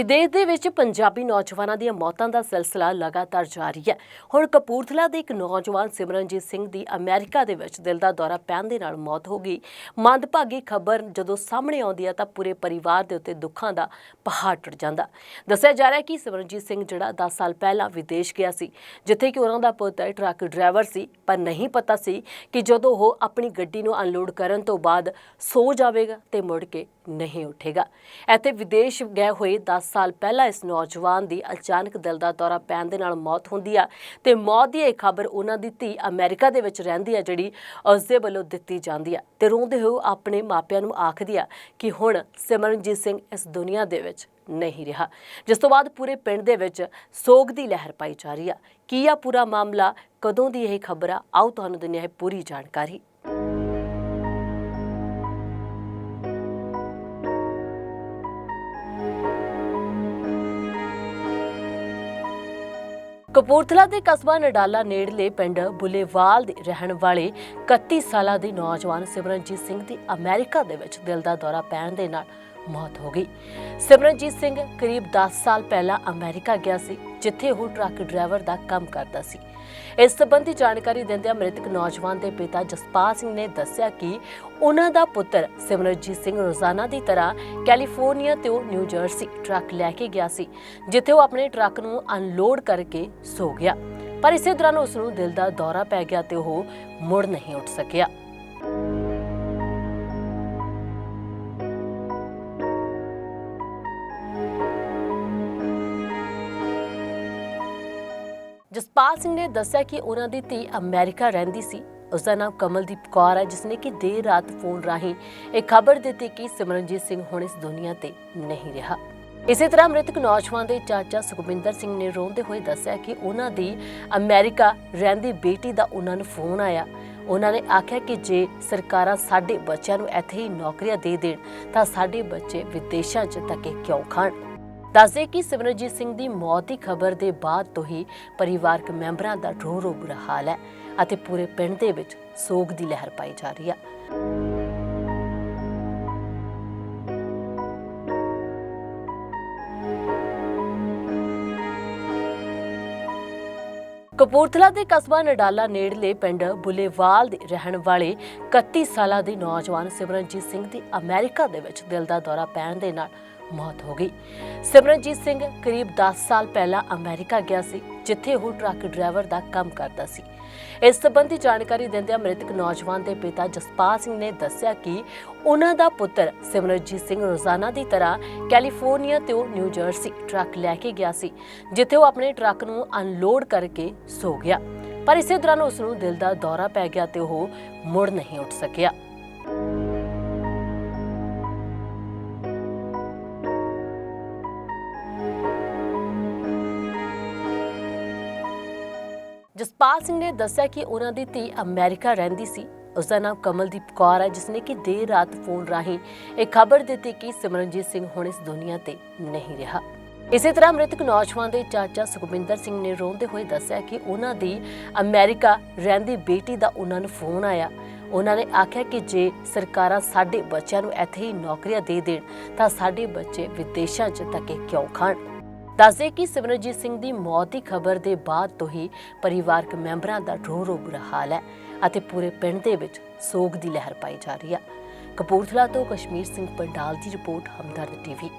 ਵਿਦੇਸ਼ ਦੇ ਵਿੱਚ ਪੰਜਾਬੀ ਨੌਜਵਾਨਾਂ ਦੀਆਂ ਮੌਤਾਂ ਦਾ ਸਿਲਸਿਲਾ ਲਗਾਤਾਰ ਜਾਰੀ ਹੈ। ਹੁਣ ਕਪੂਰਥਲਾ ਦੇ ਇੱਕ ਨੌਜਵਾਨ ਸਿਮਰਨਜੀਤ ਸਿੰਘ ਦੀ ਅਮਰੀਕਾ ਦੇ ਵਿੱਚ ਦਿਲ ਦਾ ਦੌਰਾ ਪੈਣ ਦੇ ਨਾਲ ਮੌਤ ਹੋ ਗਈ। ਮੰਦਭਾਗੀ ਖਬਰ ਜਦੋਂ ਸਾਹਮਣੇ ਆਉਂਦੀ ਹੈ ਤਾਂ ਪੂਰੇ ਪਰਿਵਾਰ ਦੇ ਉੱਤੇ ਦੁੱਖਾਂ ਦਾ ਪਹਾੜ ਟੁੱਟ ਜਾਂਦਾ। ਦੱਸਿਆ ਜਾ ਰਿਹਾ ਹੈ ਕਿ ਸਿਮਰਨਜੀਤ ਸਿੰਘ ਜਿਹੜਾ 10 ਸਾਲ ਪਹਿਲਾਂ ਵਿਦੇਸ਼ ਗਿਆ ਸੀ, ਜਿੱਥੇ ਕਿ ਉਹਨਾਂ ਦਾ ਪੁੱਤਰ ਟਰੱਕ ਡਰਾਈਵਰ ਸੀ, ਪਰ ਨਹੀਂ ਪਤਾ ਸੀ ਕਿ ਜਦੋਂ ਉਹ ਆਪਣੀ ਗੱਡੀ ਨੂੰ ਅਨਲੋਡ ਕਰਨ ਤੋਂ ਬਾਅਦ ਸੋ ਜਾਵੇਗਾ ਤੇ ਮੁੜ ਕੇ ਨਹੀਂ ਉੱਠੇਗਾ। ਇੱਥੇ ਵਿਦੇਸ਼ ਗਏ ਹੋਏ 10 ਸਾਲ ਪਹਿਲਾਂ ਇਸ ਨੌਜਵਾਨ ਦੀ ਅਚਾਨਕ ਦਿਲ ਦਾ ਦੌਰਾ ਪੈਣ ਦੇ ਨਾਲ ਮੌਤ ਹੁੰਦੀ ਆ ਤੇ ਮੌਤ ਦੀ ਇਹ ਖਬਰ ਉਹਨਾਂ ਦੀ ਧੀ ਅਮਰੀਕਾ ਦੇ ਵਿੱਚ ਰਹਿੰਦੀ ਆ, ਜਿਹੜੀ ਉਸ ਦੇ ਵੱਲੋਂ ਦਿੱਤੀ ਜਾਂਦੀ ਆ। ਤੇ ਰੋਂਦੇ ਹੋਏ ਆਪਣੇ ਮਾਪਿਆਂ ਨੂੰ ਆਖਦੀ ਆ ਕਿ ਹੁਣ ਸਿਮਰਨਜੀਤ ਸਿੰਘ ਇਸ ਦੁਨੀਆ ਦੇ ਵਿੱਚ ਨਹੀਂ ਰਿਹਾ। ਜਿਸ ਤੋਂ ਬਾਅਦ ਪੂਰੇ ਪਿੰਡ ਦੇ ਵਿੱਚ ਸੋਗ ਦੀ ਲਹਿਰ ਪਾਈ ਜਾ ਰਹੀ ਆ। ਕੀ ਆ ਪੂਰਾ ਮਾਮਲਾ? ਕਦੋਂ ਦੀ ਇਹ ਖਬਰ ਆ? ਆਓ ਤੁਹਾਨੂੰ ਦਿੰਦੇ ਹਾਂ ਪੂਰੀ ਜਾਣਕਾਰੀ। ਕਪੂਰਥਲਾ ਦੇ ਕਸਬਾ ਨਡਾਲਾ ਨੇੜਲੇ ਪਿੰਡ ਬੁਲੇਵਾਲ ਦੇ ਰਹਿਣ ਵਾਲੇ 31 ਸਾਲਾਂ ਦੇ ਨੌਜਵਾਨ ਸਿਮਰਨਜੀਤ ਸਿੰਘ ਦੀ ਅਮਰੀਕਾ ਦੇ ਵਿੱਚ ਦਿਲ ਦਾ ਦੌਰਾ ਪੈਣ ਦੇ ਨਾਲ ਮੌਤ ਹੋ ਗਈ। ਸਿਮਰਨਜੀਤ ਸਿੰਘ ਕਰੀਬ 10 ਸਾਲ ਪਹਿਲਾਂ ਅਮਰੀਕਾ ਗਿਆ ਸੀ, ਜਿੱਥੇ ਉਹ ਟਰੱਕ ਡਰਾਈਵਰ ਦਾ ਕੰਮ ਕਰਦਾ ਸੀ। ਇਸ ਸੰਬੰਧੀ ਜਾਣਕਾਰੀ ਦਿੰਦਿਆਂ ਮ੍ਰਿਤਕ ਨੌਜਵਾਨ ਦੇ ਪਿਤਾ ਜਸਪਾਲ ਸਿੰਘ ਨੇ ਦੱਸਿਆ ਕਿ ਉਹਨਾਂ ਦਾ ਪੁੱਤਰ ਸਿਮਰਨਜੀਤ ਸਿੰਘ ਰੋਜ਼ਾਨਾ ਦੀ ਤਰ੍ਹਾਂ ਕੈਲੀਫੋਰਨੀਆ ਤੋਂ ਨਿਊ ਜਰਸੀ ਟਰੱਕ ਲੈ ਕੇ ਗਿਆ ਸੀ, ਜਿੱਥੇ ਉਹ ਆਪਣੇ ਟਰੱਕ ਨੂੰ ਅਨਲੋਡ ਕਰਕੇ ਸੋ ਗਿਆ। ਪਰ ਇਸੇ ਦੌਰਾਨ ਉਸ ਨੂੰ ਦਿਲ ਦਾ ਦੌਰਾ ਪੈ ਗਿਆ ਤੇ ਉਹ ਮੁੜ ਨਹੀਂ ਉੱਠ ਸਕਿਆ। ਜਸਪਾਲ ਸਿੰਘ ਨੇ ਦੱਸਿਆ ਕਿ ਉਹਨਾਂ ਦੀ ਧੀ ਅਮਰੀਕਾ ਰਹਿੰਦੀ ਸੀ। ਉਸ ਦਾ ਨਾਮ ਕਮਲਦੀਪ ਕੌਰ ਹੈ ਜਿਸ ਨੇ ਕਿ ਦੇਰ ਰਾਤ ਫੋਨ ਰਾਹੀਂ ਇਹ ਖਬਰ ਦਿੱਤੀ ਕਿ ਸਿਮਰਨਜੀਤ ਸਿੰਘ ਹੁਣ ਇਸ ਦੁਨੀਆ ਤੇ ਨਹੀਂ ਰਿਹਾ। ਇਸੇ ਤਰ੍ਹਾਂ ਮ੍ਰਿਤਕ ਨੌਜਵਾਨ ਦੇ ਚਾਚਾ ਸੁਖਵਿੰਦਰ ਸਿੰਘ ਨੇ ਰੋਂਦੇ ਹੋਏ ਦੱਸਿਆ ਕਿ ਉਹਨਾਂ ਦੀ ਅਮਰੀਕਾ ਰਹਿੰਦੀ ਬੇਟੀ ਦਾ ਉਹਨਾਂ ਨੂੰ ਫੋਨ ਆਇਆ। ਉਹਨਾਂ ਨੇ ਆਖਿਆ ਕਿ ਜੇ ਸਰਕਾਰਾਂ ਸਾਡੇ ਬੱਚਿਆਂ ਨੂੰ ਇੱਥੇ ਹੀ ਨੌਕਰੀਆਂ ਦੇ ਦੇਣ, ਤਾਂ ਸਾਡੇ ਬੱਚੇ ਵਿਦੇਸ਼ਾਂ 'ਚ ਧੱਕੇ ਕਿਉਂ ਖਾਣ? ਦੱਸਦੇ ਕਿ ਸਿਮਰਨਜੀਤ ਸਿੰਘ ਦੀ ਮੌਤ ਦੀ ਖਬਰ ਦੇ ਬਾਅਦ ਤੋਂ ਹੀ ਪਰਿਵਾਰਕ ਮੈਂਬਰਾਂ ਦਾ ਰੋ ਰੋ ਬੁਰਾ ਹਾਲ ਹੈ ਅਤੇ ਪੂਰੇ ਪਿੰਡ ਦੇ ਵਿੱਚ ਸੋਗ ਦੀ ਲਹਿਰ ਪਾਈ ਜਾ ਰਹੀ ਹੈ ਕਪੂਰਥਲਾ ਦੇ ਕਸਬਾ ਨਡਾਲਾ ਨੇੜਲੇ ਪਿੰਡ ਬੁਲੇਵਾਲ ਦੇ ਰਹਿਣ ਵਾਲੇ 31 ਸਾਲਾਂ ਦੇ ਨੌਜਵਾਨ ਸਿਮਰਨਜੀਤ ਸਿੰਘ ਦੀ ਅਮਰੀਕਾ ਦੇ ਵਿੱਚ ਦਿਲ ਦਾ ਦੌਰਾ ਪੈਣ ਦੇ ਨਾਲ ਮੌਤ ਹੋ ਗਈ। ਸਿਮਰਨਜੀਤ ਸਿੰਘ ਕਰੀਬ 10 ਸਾਲ ਪਹਿਲਾਂ ਅਮਰੀਕਾ ਗਿਆ ਸੀ, ਜਿੱਥੇ ਉਹ ਟਰੱਕ ਡਰਾਈਵਰ ਦਾ ਕੰਮ ਕਰਦਾ ਸੀ। ਇਸ ਸਬੰਧੀ ਜਾਣਕਾਰੀ ਦਿੰਦਿਆਂ ਮ੍ਰਿਤਕ ਨੌਜਵਾਨ ਦੇ ਪਿਤਾ ਜਸਪਾਲ ਸਿੰਘ ਨੇ ਦੱਸਿਆ ਕਿ ਉਹਨਾਂ ਦਾ ਪੁੱਤਰ ਸਿਮਰਨਜੀਤ ਸਿੰਘ ਰੋਜ਼ਾਨਾ ਦੀ ਤਰ੍ਹਾਂ ਕੈਲੀਫੋਰਨੀਆ ਤੋਂ ਨਿਊ ਜਰਸੀ ਟਰੱਕ ਲੈ ਕੇ ਗਿਆ ਸੀ, ਜਿੱਥੇ ਉਹ ਆਪਣੇ ਟਰੱਕ ਨੂੰ ਅਨਲੋਡ ਕਰਕੇ ਸੋ ਗਿਆ। ਪਰ ਇਸੇ ਦੌਰਾਨ ਉਸ ਨੂੰ ਦਿਲ ਦਾ ਦੌਰਾ ਪੈ ਗਿਆ ਤੇ ਉਹ ਮੁੜ ਨਹੀਂ ਉੱਠ ਸਕਿਆ। ਜਸਪਾਲ ਸਿੰਘ ਨੇ ਦੱਸਿਆ ਕਿ ਉਹਨਾਂ ਦੀ ਧੀ ਅਮਰੀਕਾ ਰਹਿੰਦੀ ਸੀ। ਉਸ ਦਾ ਨਾਮ ਕਮਲਦੀਪ ਕੌਰ ਹੈ ਜਿਸ ਨੇ ਕਿ ਦੇਰ ਰਾਤ ਫੋਨ ਰਾਹੀਂ ਇਹ ਖਬਰ ਦਿੱਤੀ ਕਿ ਸਿਮਰਨਜੀਤ ਸਿੰਘ ਹੁਣ ਇਸ ਦੁਨੀਆ ਤੇ ਨਹੀਂ ਰਿਹਾ। ਇਸੇ ਤਰ੍ਹਾਂ ਮ੍ਰਿਤਕ ਨੌਜਵਾਨ ਦੇ ਚਾਚਾ ਸੁਖਵਿੰਦਰ ਸਿੰਘ ਨੇ ਰੋਂਦੇ ਹੋਏ ਦੱਸਿਆ ਕਿ ਉਹਨਾਂ ਦੀ ਅਮਰੀਕਾ ਰਹਿੰਦੀ ਬੇਟੀ ਦਾ ਉਹਨਾਂ ਨੂੰ ਫੋਨ ਆਇਆ। ਉਹਨਾਂ ਨੇ ਆਖਿਆ ਕਿ ਜੇ ਸਰਕਾਰਾਂ ਸਾਡੇ ਬੱਚਿਆਂ ਨੂੰ ਇੱਥੇ ਹੀ ਨੌਕਰੀਆਂ ਦੇ ਦੇਣ, ਤਾਂ ਸਾਡੇ ਬੱਚੇ ਵਿਦੇਸ਼ਾਂ 'ਚ ਧੱਕੇ ਕਿਉਂ ਖਾਣ? ਦੱਸਦੇ ਕਿ ਸਿਮਰਨਜੀਤ ਸਿੰਘ ਦੀ ਮੌਤ ਦੀ ਖਬਰ ਦੇ ਬਾਅਦ ਤੋਂ ਹੀ ਪਰਿਵਾਰਕ ਮੈਂਬਰਾਂ ਦਾ ਰੋ ਰੋ ਬੁਰਾ ਹਾਲ ਹੈ ਅਤੇ ਪੂਰੇ ਪਿੰਡ ਦੇ ਵਿੱਚ ਸੋਗ ਦੀ ਲਹਿਰ ਪਾਈ ਜਾ ਰਹੀ ਹੈ। ਕਪੂਰਥਲਾ ਤੋਂ ਕਸ਼ਮੀਰ ਸਿੰਘ ਪੰਡਾਲ ਦੀ ਰਿਪੋਰਟ, ਹਮਦਰਦ ਟੀਵੀ।